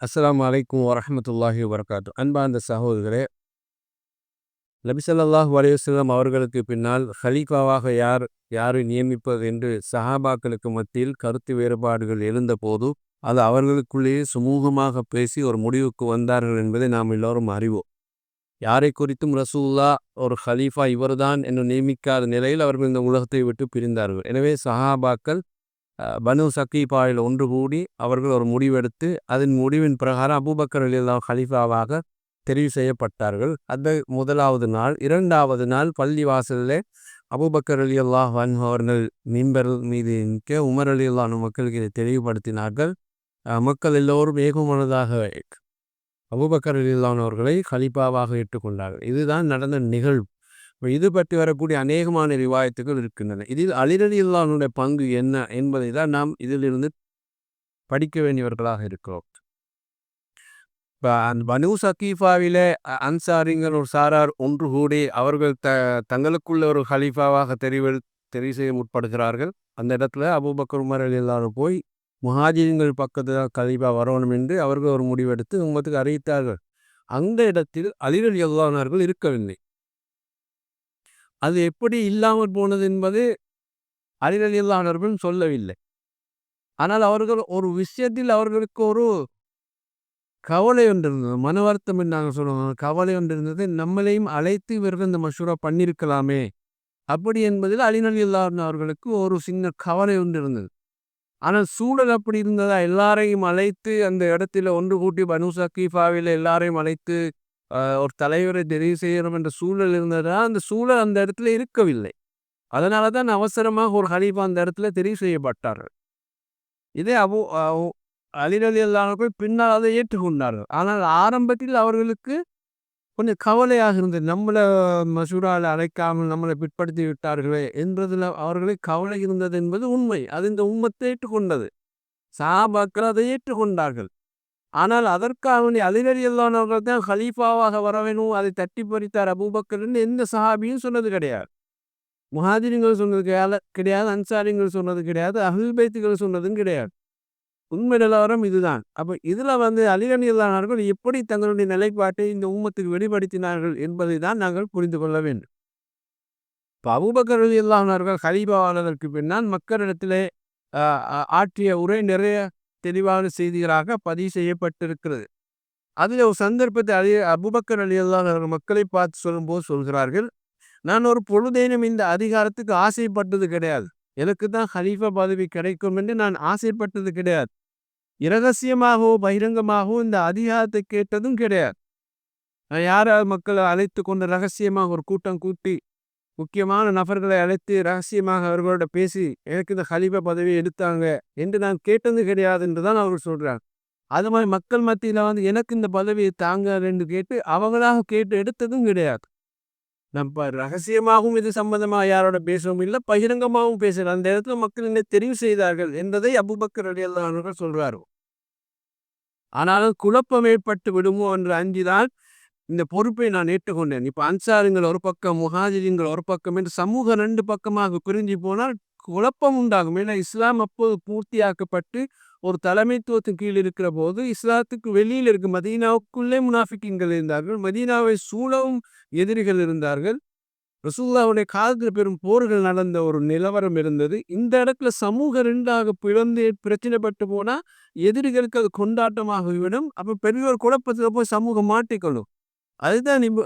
அஸ்லாம் வலைக்கும் வரமத்துல்லாஹி வரகாத்து அன்பார்ந்த சகோதரரே நபிசல்லாஹ் வலையுஸ்லாம் அவர்களுக்கு பின்னால் ஹலீஃபாவாக யார் யாரை நியமிப்பது என்று சஹாபாக்களுக்கு மத்தியில் கருத்து வேறுபாடுகள் எழுந்தபோது அது அவர்களுக்குள்ளேயே சுமூகமாக பேசி ஒரு முடிவுக்கு வந்தார்கள் என்பதை நாம் எல்லோரும் அறிவோம். யாரை குறித்தும் ரசூல்லா ஒரு ஹலீஃபா இவர்தான் என்று நியமிக்காத நிலையில் அவர்கள் இந்த உலகத்தை விட்டு பிரிந்தார்கள். எனவே சஹாபாக்கள் பனு சக்கீபாயில் ஒன்று கூடி அவர்கள் ஒரு முடிவெடுத்து அதன் முடிவின் பிரகாரம் அபூபக்கர் அலில்லா ஹலீஃபாவாக தெரிவு செய்யப்பட்டார்கள். அந்த முதலாவது நாள் இரண்டாவது நாள் பள்ளி வாசலில் அபுபக்கர் அலி அல்லாஹ் அவர்கள் மீன்பர் மீது நிற்க உமர் அலி அல்லாஹ் மக்களுக்கு இதை தெளிவுபடுத்தினார்கள். மக்கள் எல்லோரும் ஏகமனதாக அபுபக்கர் அலி அல்லான் அவர்களை ஹலிஃபாவாக ஏற்றுக்கொண்டார்கள். இதுதான் நடந்த நிகழ்வு. இது பற்றி வரக்கூடிய அநேகமான ரிவாயத்துகள் இருக்கின்றன. இதில் அலிரலில்லானுடைய பங்கு என்ன என்பதை தான் நாம் இதிலிருந்து படிக்க வேண்டியவர்களாக இருக்கிறோம். இப்போ அந்த பனு சகீஃபாவில அன்சாரிங்கள் ஒரு சாரார் ஒன்று கூடி அவர்கள் த தங்களுக்குள்ள ஒரு ஹலீஃபாவாக தெரிவு தெரிவு செய்ய முற்படுகிறார்கள். அந்த இடத்துல அபுபக்கர் உமர் அலி எல்லாரும் போய் முஹாஜிங்கள் பக்கத்தில் கலீஃபா வரணும் என்று அவர்கள் ஒரு முடிவெடுத்து உங்களுக்கு அறிவித்தார்கள். அந்த இடத்தில் அலிரலி அல்லானவர்கள் இருக்கவில்லை. அது எப்படி இல்லாமல் போனது என்பது அறிதலில்லானவர்கள் சொல்லவில்லை. ஆனால் அவர்கள் ஒரு விஷயத்தில் அவர்களுக்கு ஒரு கவலை ஒன்று இருந்தது மன வருத்தம் என்று நாங்கள் சொல்லுவோம். கவலை ஒன்று இருந்தது நம்மளையும் அழைத்து இவர்கள் இந்த மஷூரா பண்ணியிருக்கலாமே. அப்படி என்பதில் அலிநலி அவர்களுக்கு ஒரு சின்ன கவலை ஒன்று இருந்தது ஆனால் சூழல் அப்படி இருந்ததா? எல்லாரையும் அழைத்து அந்த இடத்துல ஒன்று கூட்டி பனு சக்கீஃபாவில் எல்லாரையும் அழைத்து ஒரு தலைவரை தெரிவு செய்யணும் என்ற சூழல் இருந்ததா அந்த சூழல் அந்த இடத்துல இருக்கவில்லை. அதனால தான் அவசரமாக ஒரு ஹலீஃபா அந்த இடத்துல தெரிவு செய்யப்பட்டார்கள். இதே அபு அலிரலி அல்லாமல் பின்னால் அதை ஏற்றுக்கொண்டார்கள். ஆனால் ஆரம்பத்தில் அவர்களுக்கு கொஞ்சம் கவலையாக இருந்தது. நம்மளை மசூரால் அழைக்காமல் நம்மளை பிற்படுத்தி விட்டார்களே என்பதில் அவர்களுக்கு கவலை இருந்தது என்பது உண்மை. அது இந்த உண்மத்தை ஏற்றுக்கொண்டது. சாபாக்கள் அதை ஏற்றுக்கொண்டார்கள். ஆனால் அதற்காக வேண்டிய தான் ஹலீஃபாவாக வர வேணும் அதை தட்டி பறித்தார் அபூபக்கர்னு எந்த சஹாபியும் சொன்னது கிடையாது. முஹாதிரிங்கள் சொன்னது கிடையாது கிடையாது அன்சாரிங்கள் சொன்னது கிடையாது அஹில் சொன்னதும் கிடையாது. உண்மை நிலவரம் இதுதான். அப்போ இதில் வந்து அலிரணியல்லானார்கள் எப்படி தங்களுடைய நிலைப்பாட்டை இந்த ஊமத்துக்கு வெளிப்படுத்தினார்கள் என்பதை தான் நாங்கள் புரிந்து கொள்ள வேண்டும். இப்போ அபுபக்கர் அலி அல்லானவர்கள் ஹலீஃபாவானதற்கு பின்னால் மக்களிடத்திலே ஆற்றிய உரை நிறைய தெளிவான செய்திகளாக பதிவு செய்யப்பட்டிருக்கிறது. அதில் ஒரு சந்தர்ப்பத்தை அலி அபுபக்கர் அலி அல்லா மக்களை பார்த்து சொல்லும்போது சொல்கிறார்கள் நான் ஒரு பொழுதேனும் இந்த அதிகாரத்துக்கு ஆசைப்பட்டது கிடையாது. எனக்கு தான் ஹலீஃபா பதவி கிடைக்கும் என்று நான் ஆசைப்பட்டது கிடையாது. இரகசியமாகவோ பகிரங்கமாகவோ இந்த அதிகாரத்தை கேட்டதும் கிடையாது. யாராவது மக்களை அழைத்து கொண்டு ரகசியமாக ஒரு கூட்டம் கூட்டி முக்கியமான நபர்களை அழைத்து ரகசியமாக அவர்களோட பேசி எனக்கு இந்த ஹலிஃபா பதவி எடுத்தாங்க என்று நான் கேட்டது கிடையாது என்று தான் அவர்கள் சொல்கிறாங்க அது மாதிரி மக்கள் மத்தியில் வந்து எனக்கு இந்த பதவியை தாங்க என்று கேட்டு அவங்களாக கேட்டு எடுத்ததும் கிடையாது. நம்ம ரகசியமாகவும் இது சம்பந்தமாக யாரோட பேசவும் இல்லை பகிரங்கமாகவும் பேசல. அந்த இடத்துல மக்கள் என்ன தெரிவு செய்தார்கள் என்பதை அபுபக்கர் அடியல்லானவர்கள் சொல்றாரு. ஆனாலும் குழப்பம் ஏற்பட்டு விடுமோ என்று அஞ்சுதான் இந்த பொறுப்பை நான் ஏற்றுக்கொண்டேன். இப்போ அன்சாருங்கள் ஒரு பக்கம் முஹாஜிரிங்கள் ஒரு பக்கம் என்று சமூக ரெண்டு பக்கமாக பிரிஞ்சு போனால் குழப்பம் உண்டாகும். ஏன்னா இஸ்லாம் அப்போது பூர்த்தியாக்கப்பட்டு ஒரு தலைமைத்துவத்தின் கீழ் இருக்கிற போது இஸ்லாத்துக்கு வெளியில் இருக்க மதீனாவுக்குள்ளே முனாஃபிக்கிங்கள் இருந்தார்கள். மதீனாவை சூழவும் எதிரிகள் இருந்தார்கள். ரசூல்லாவுடைய காலத்தில் பெரும் போர்கள் நடந்த ஒரு நிலவரம் இருந்தது. இந்த இடத்துல சமூக ரெண்டாக பிளந்து பிரச்சனைப்பட்டு போனால் எதிரிகளுக்கு அது கொண்டாட்டமாகிவிடும். அப்போ பெரிய ஒரு குழப்பத்தில் போய் சமூகம் மாட்டிக்கொள்ளும் அதுதான் இப்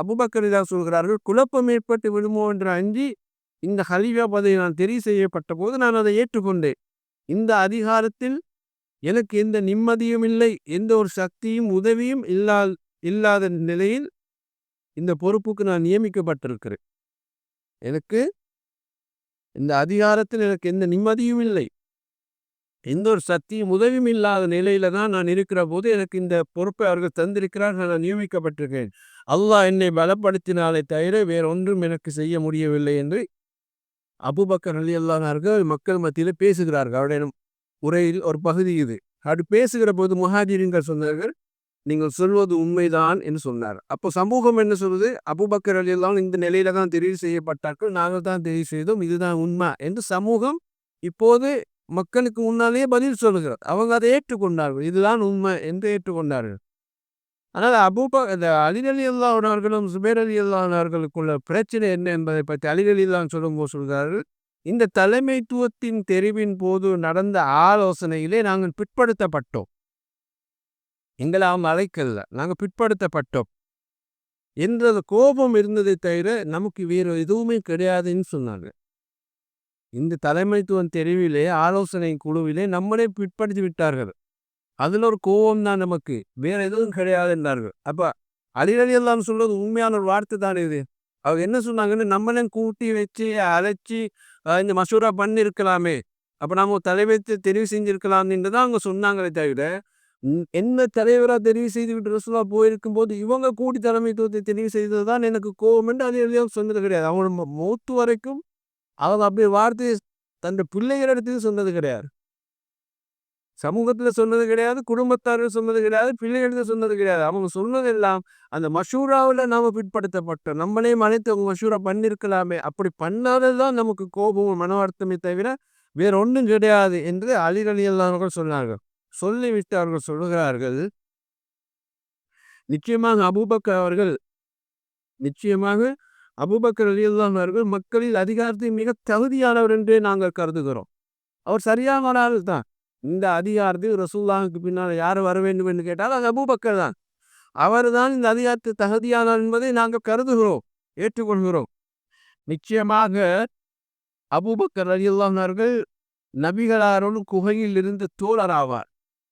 அபுபக்கரிதா சொல்கிறார்கள் குழப்பம் ஏற்பட்டு விடுமோ என்று அஞ்சி இந்த ஹலீஃபா பதவி நான் தெரிவு செய்யப்பட்ட போது நான் அதை ஏற்றுக்கொண்டேன். இந்த அதிகாரத்தில் எனக்கு எந்த நிம்மதியும் இல்லை எந்த ஒரு சக்தியும் உதவியும் இல்லா இல்லாத நிலையில் இந்த பொறுப்புக்கு நான் நியமிக்கப்பட்டிருக்கிறேன். எனக்கு இந்த அதிகாரத்தில் எனக்கு எந்த நிம்மதியும் இல்லை. எந்த ஒரு சக்தியும் உதவியும் இல்லாத நிலையில தான் நான் இருக்கிற போது எனக்கு இந்த பொறுப்பை அவர்கள் தந்திருக்கிறார்கள் நான் நியமிக்கப்பட்டிருக்கேன் அல்லாஹ் என்னை பலப்படுத்தினாலே தவிர வேற ஒன்றும் எனக்கு செய்ய முடியவில்லை என்று அபுபக்கர் அலி அல்லானார்கள் மக்கள் மத்தியில் பேசுகிறார்கள். அவருடைய உரையில் ஒரு பகுதி இது. அப்படி பேசுகிற போது முஹாஜிரிங்கள் சொன்னார்கள் நீங்கள் சொல்வது உண்மைதான் என்று சொன்னார். அப்போ சமூகம் என்ன சொல்வது அபுபக்கர் அலி அல்லாம் இந்த நிலையில தான் தெரிவு செய்யப்பட்டார்கள் நாங்கள் தான் தெரிவு செய்தோம் இதுதான் உண்மை என்று சமூகம் இப்போது மக்களுக்கு முன்னாலேயே பதில் சொல்லுகிறார். அவங்க அதை ஏற்றுக்கொண்டார்கள். இதுதான் உண்மை என்று ஏற்றுக்கொண்டார்கள். ஆனால் அபூப இந்த அலிரலி அல்லாஹர்களும் சுபேர் அலி அல்லாஹர்களுக்குள்ள பிரச்சனை என்ன என்பதை பற்றி அலிரலி அல்லாஹ் சொல்லும்போது சொல்கிறார்கள் இந்த தலைமைத்துவத்தின் தெரிவின் போது நடந்த ஆலோசனையிலே நாங்கள் பிற்படுத்தப்பட்டோம். எங்களை அவன் அழைக்கல. நாங்கள் பிற்படுத்தப்பட்டோம். என்ற கோபம் இருந்ததை தவிர நமக்கு வேறு எதுவுமே கிடையாதுன்னு சொன்னாங்க இந்த தலைமைத்துவம் தெரிவிலே ஆலோசனை குழுவிலே நம்மளே பிற்படுத்தி விட்டார்கள். அதில் ஒரு கோபம் தான் நமக்கு. வேற எதுவும் கிடையாது என்றார்கள். அப்ப அலிரலி எல்லாம் சொல்றது உண்மையான ஒரு வார்த்தை தான் இது? அவங்க என்ன சொன்னாங்கன்னு நம்மளே கூட்டி வச்சு அழைச்சி இந்த மசூரா பண்ணியிருக்கலாமே. அப்போ நம்ம தலைமைத்து தெரிவு செஞ்சிருக்கலாம்னு தான் அவங்க சொன்னாங்களே தவிர என்ன தலைவராக தெரிவு செய்து விட்டு ரசூலா போயிருக்கும் போது இவங்க கூட்டி தலைமைத்துவத்தை தெரிவு செய்தது தான் எனக்கு கோபம் என்று அது எல்லாம் சொன்னது கிடையாது. அவங்க மூத்து வரைக்கும் அவங்க அப்படி வார்த்தை தன் பிள்ளைகளிடத்தையும் சொன்னது கிடையாது. சமூகத்தில் சொன்னது கிடையாது குடும்பத்தாரில் சொன்னது கிடையாது பிள்ளைகளுக்கு சொன்னது கிடையாது. அவங்க சொன்னது எல்லாம் அந்த மஷூராவில் நாம் பிற்படுத்தப்பட்டோம் நம்மளே அனைத்து அவங்க மஷூரா பண்ணிருக்கலாமே. அப்படி பண்ணாததுதான் நமக்கு கோபம் மன வருத்தமே தவிர வேற ஒன்றும் கிடையாது என்று அலிரலி அல்லாமல் சொன்னார்கள். சொல்லிவிட்டு அவர்கள் சொல்லுகிறார்கள் நிச்சயமாக அபூபக்கர் அவர்கள் நிச்சயமாக அபுபக்கர் அலி அவர்கள் மக்களில் அதிகாரத்தை மிக தகுதியானவர் என்றே நாங்கள் கருதுகிறோம். அவர் சரியான ஆள் தான். இந்த அதிகாரத்தை ரசூல்லாவுக்கு பின்னால் யார் வர வேண்டும் என்று கேட்டால் அது அபூபக்கர் தான். அவர் தான் இந்த அதிகாரத்தை தகுதியானார் என்பதை நாங்கள் கருதுகிறோம் ஏற்றுக்கொள்கிறோம். நிச்சயமாக அபூபக்கர் அலி அவர்கள் நபிகளாரோடு குகையில் இருந்து தோழர் ஆவார்.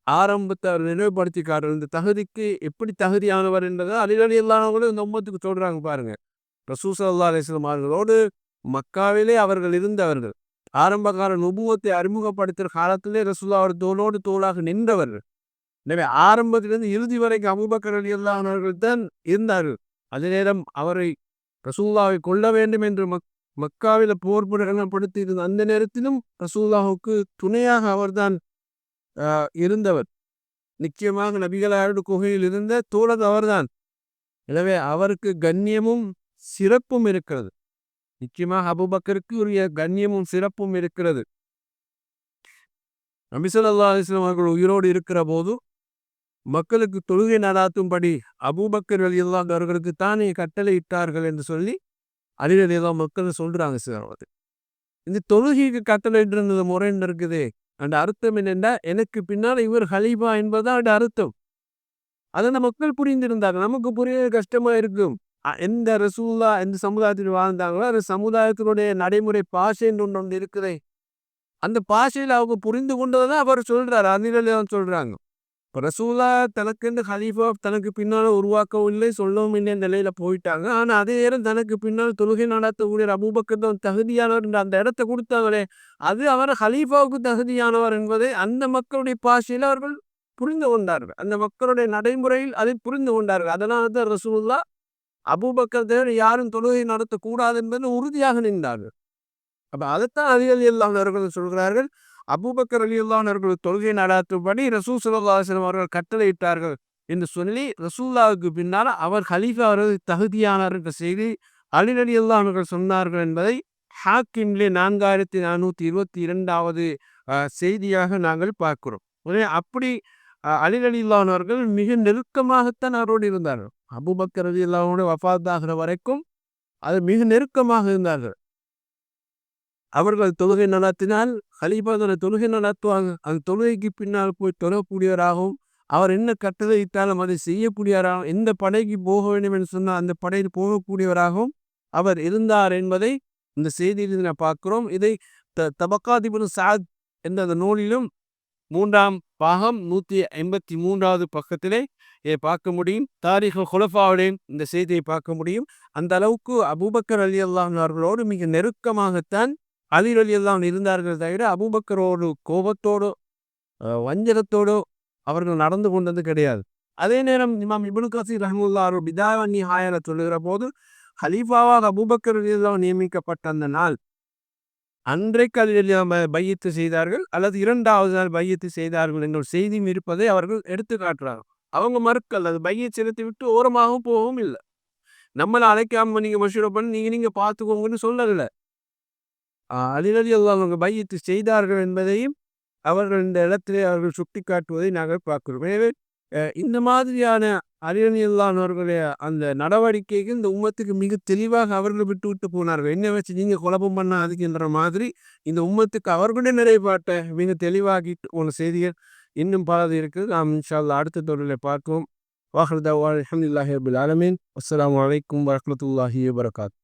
ஆரம்பத்தை அவர் நினைவுபடுத்திக்காரர் இந்த தகுதிக்கு எப்படி தகுதியானவர் என்றதை அலிலடி இல்லாதவங்களும் இந்த உம்மத்துக்கு சொல்கிறாங்க பாருங்கள் ரசூசல்லா அலிஸ்லம் அவர்களோடு மக்காவிலே அவர்கள் இருந்தவர்கள். ஆரம்பகால நுபுவத்தை அறிமுகப்படுத்துகிற காலத்திலே ரசூல்லா அவர் தோளோடு தோளாக நின்றவர்கள். எனவே ஆரம்பத்திலிருந்து இறுதி வரைக்கும் அபுபக்கர் அலி அல்லாஹர்கள் தான் இருந்தார்கள். அதே நேரம் அவரை ரசூல்லாவை கொள்ள வேண்டும் என்று மக் மக்காவில போர் பிரகடனப்படுத்தி இருந்த அந்த நேரத்திலும் ரசூல்லாவுக்கு துணையாக அவர்தான் இருந்தவர். நிச்சயமாக நபிகளாரோடு குகையில் இருந்த தோழர் அவர்தான். எனவே அவருக்கு கண்ணியமும் சிறப்பும் இருக்கிறது. நிச்சயமாக அபுபக்கருக்கு உரிய கண்ணியமும் சிறப்பும் இருக்கிறது. நபிசல்லா அலிஸ்லாம் அவர்கள் உயிரோடு இருக்கிற போது மக்களுக்கு தொழுகை நடாத்தும்படி அபூபக்கர் வெளியெல்லாம் அவர்களுக்கு தானே கட்டளை இட்டார்கள் என்று சொல்லி அலிரலியெல்லாம் மக்கள் சொல்றாங்க சார் இந்த தொழுகைக்கு கட்டளை இட்டிருந்தது முறைன்னு இருக்குது அந்த அர்த்தம் என்னென்னா எனக்கு பின்னால் இவர் ஹலீபா என்பதுதான் அந்த அர்த்தம். அதை மக்கள் புரிந்திருந்தாங்க. நமக்கு புரிய கஷ்டமா இருக்கும். எந்த ரசூல்லா எந்த சமுதாயத்தில் வாழ்ந்தாங்களோ அந்த சமுதாயத்தினுடைய நடைமுறை பாஷைன்னு ஒன்று ஒன்று இருக்குதே. அந்த பாஷையில் அவங்க புரிந்து கொண்டதான் அவர் சொல்றாரு. அதில் சொல்கிறாங்க இப்போ ரசூலா தனக்கு ஹலீஃபா தனக்கு பின்னால் உருவாக்கவும் இல்லை சொல்லவும் இல்லை நிலையில் போயிட்டாங்க. ஆனால் அதே நேரம் தனக்கு பின்னால் தொழுகை நடத்தக்கூடிய அபூபக்கர் தான் தகுதியானவர் என்ற அந்த இடத்த கொடுத்தாங்களே அது அவர் ஹலீஃபாவுக்கு தகுதியானவர் என்பதை அந்த மக்களுடைய பாஷையில் அவர்கள் புரிந்து கொண்டார்கள். அந்த மக்களுடைய நடைமுறையில் அதை புரிந்து கொண்டார்கள். அதனால தான் ரசூல்லா அபூபக்கர் தேவர் யாரும் தொழுகை நடத்தக்கூடாது என்பது உறுதியாக நின்றார்கள். அப்ப அதைத்தான் அலி அலி அல்லாஹர்கள் சொல்கிறார்கள். அபூபக்கர் அலி அல்லாஹர்கள் தொழுகை நடாத்தும்படி ரசூ சுல்லாஸ்லம் அவர்கள் கட்டளையிட்டார்கள் என்று சொல்லி ரசூல்லாவுக்கு பின்னால் அவர் ஹலீஃபா அவர்கள் தகுதியானார் என்ற செய்தி அலி அலி அல்லானவர்கள் சொன்னார்கள் என்பதை ஹாக்கிம்லே நான்காயிரத்தி நானூற்றி இருபத்தி இரண்டாவது செய்தியாக நாங்கள் பார்க்கிறோம். அப்படி அலிநலி இல்லானவர்கள் மிக நெருக்கமாகத்தான் அவரோடு இருந்தார்கள். அபுபக்கர் அலி அல்லாவோட வஃபாத்தாகிற வரைக்கும் அது மிக நெருக்கமாக இருந்தார்கள். அவர்கள் தொழுகை நடத்தினால் ஹலீஃபாதோட தொழுகை நடத்துவாங்க. அந்த தொழுகைக்கு பின்னால் போய் தொழக்கூடியவராகவும் அவர் என்ன கட்டளையிட்டாலும் அதை செய்யக்கூடியவராகவும் எந்த படைக்கு போக வேண்டும் என்று சொன்னால் அந்த படையில் போகக்கூடியவராகவும் அவர் இருந்தார் என்பதை இந்த செய்தியில் நான் பார்க்கிறோம். இதை த தபக்காதிபுன் சாத் என்ற அந்த நூலிலும் மூன்றாம் பாகம் நூற்றி ஐம்பத்தி மூன்றாவது பக்கத்திலே இதை பார்க்க முடியும். தாரிக ஹுலஃபாவுடையும் இந்த செய்தியை பார்க்க முடியும். அந்த அளவுக்கு அபூபக்கர் அலி அல்லாஹர்களோடு மிக நெருக்கமாகத்தான் அலி அலி அல்லாம் இருந்தார்கள் தவிர ஒரு கோபத்தோடு வஞ்சகத்தோடு அவர்கள் நடந்து கொண்டது கிடையாது. அதே நேரம் இமாம் இபுல் கசீர் ரஹமுல்லா அவர் பிதாவன்னி ஹாயன சொல்லுகிற போது ஹலீஃபாவாக அபூபக்கர் நியமிக்கப்பட்ட அந்த நாள் அன்றைக்கு அதில் பையத்து செய்தார்கள் அல்லது இரண்டாவது நாள் பையத்து செய்தார்கள் என்ற செய்தியும் இருப்பதை அவர்கள் எடுத்து காட்டுறாங்க. அவங்க மறுக்கல் அது பையை செலுத்தி விட்டு ஓரமாகவும் போகவும் இல்லை. நம்மளை அழைக்காம நீங்க மஷூர பண்ணி நீங்க நீங்க பார்த்துக்கோங்கன்னு சொல்லல அலிரதி அவங்க பையத்து செய்தார்கள் என்பதையும் அவர்கள் இந்த இடத்திலே அவர்கள் சுட்டி காட்டுவதை நாங்கள் பார்க்கிறோம். எனவே இந்த மாதிரியான அறியணியில்லாதவர்களுடைய அந்த நடவடிக்கைக்கு இந்த உம்மத்துக்கு மிக தெளிவாக அவர்கள் விட்டு விட்டு போனார்கள். என்ன வச்சு நீங்க குழப்பம் பண்ணாதுக்குன்ற மாதிரி இந்த உம்மத்துக்கு அவர்களுடைய நிறைவாட்ட மிக தெளிவாகிட்டு போன செய்திகள் இன்னும் பலது இருக்குது நாம் இன்ஷால்லா அடுத்த தொடரில் பார்ப்போம். வாஹர்தா அலமதுல்லாஹி அபுல் அலமீன் அஸ்லாம் வலைக்கம் வரமத்துல்லாஹி வரகாத்